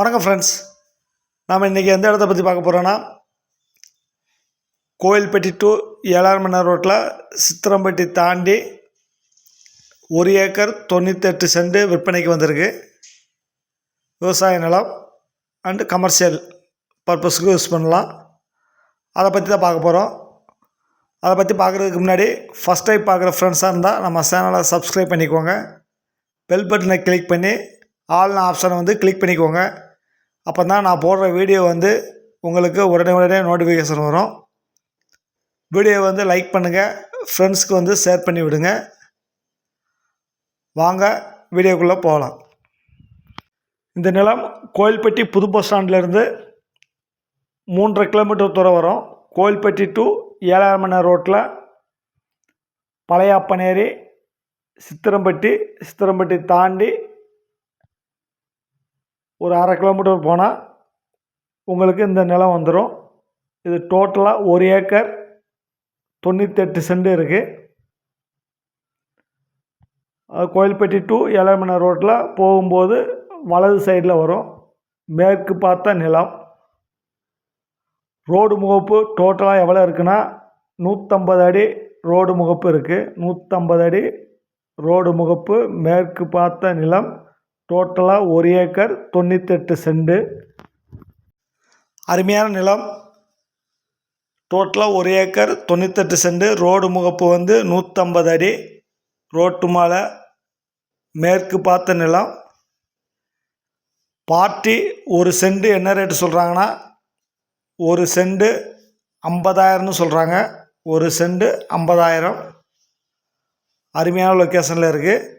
வணக்கம் ஃப்ரெண்ட்ஸ் நாம் இன்றைக்கி எந்த இடத்த பற்றி பார்க்க போகிறோன்னா கோயில்பட்டி டு ஏழாமண்ணா ரோட்டில் சித்திரம்பட்டி தாண்டி ஒரு ஏக்கர் தொண்ணூத்தெட்டு சென்ட் விற்பனைக்கு வந்திருக்கு. விவசாய நிலம் அண்டு கமர்ஷியல் பர்பஸுக்கு யூஸ் பண்ணலாம். அதை பற்றி தான் பார்க்க போகிறோம் அதை பற்றி பார்க்குறதுக்கு முன்னாடி ஃபஸ்ட் டைம் பார்க்குற ஃப்ரெண்ட்ஸாக இருந்தால் நம்ம சேனலை சப்ஸ்கிரைப் பண்ணிக்கோங்க. பெல் பட்டனை கிளிக் பண்ணி ஆல்னு ஆப்ஷனை வந்து கிளிக் பண்ணிக்கோங்க. அப்போ தான் நான் போடுற வீடியோ வந்து உங்களுக்கு உடனே உடனே நோட்டிஃபிகேஷன் வரும். வீடியோ வந்து லைக் பண்ணுங்கள் ஃப்ரெண்ட்ஸ்க்கு வந்து ஷேர் பண்ணி விடுங்க. வாங்க வீடியோக்குள்ளே போகலாம். இந்த நிலம் கோயில்பட்டி புது பஸ் ஸ்டாண்ட்லேருந்து மூன்றரை கிலோமீட்டர் தூரம் வரும். கோயில்பட்டி டு ஏழாமண்ணா ரோட்டில் பழையாப்பனேரி சித்திரம்பட்டி சித்திரம்பட்டி தாண்டி ஒரு அரை கிலோமீட்டர் போனால் உங்களுக்கு இந்த நிலம் வந்துடும் இது டோட்டலாக ஒரு ஏக்கர் தொண்ணூத்தெட்டு சென்ட் இருக்குது கோயில்பட்டி டு ஏழாமண்ணா ரோட்டில் போகும்போது வலது சைடில் வரும். மேற்கு பார்த்த நிலம். ரோடு முகப்பு டோட்டலாக எவ்வளோ இருக்குன்னா நூற்றம்பது அடி ரோடு முகப்பு இருக்குது நூற்றம்பது அடி ரோடு முகப்பு மேற்கு பார்த்த நிலம் டோட்டலாக ஒரு ஏக்கர் தொண்ணூத்தெட்டு செண்டு. அருமையான நிலம். டோட்டலாக ஒரு ஏக்கர் தொண்ணூத்தெட்டு செண்டு. ரோடு முகப்பு வந்து நூற்றம்பது அடி. ரோட்டு மேலே மேற்கு பார்த்த நிலம். பார்ட்டி ஒரு செண்டு என்ன ரேட்டு சொல்கிறாங்கன்னா ஒரு செண்டு ஐம்பதாயிரம்னு சொல்கிறாங்க ஒரு செண்டு ஐம்பதாயிரம். அருமையான லொக்கேஷனில் இருக்குது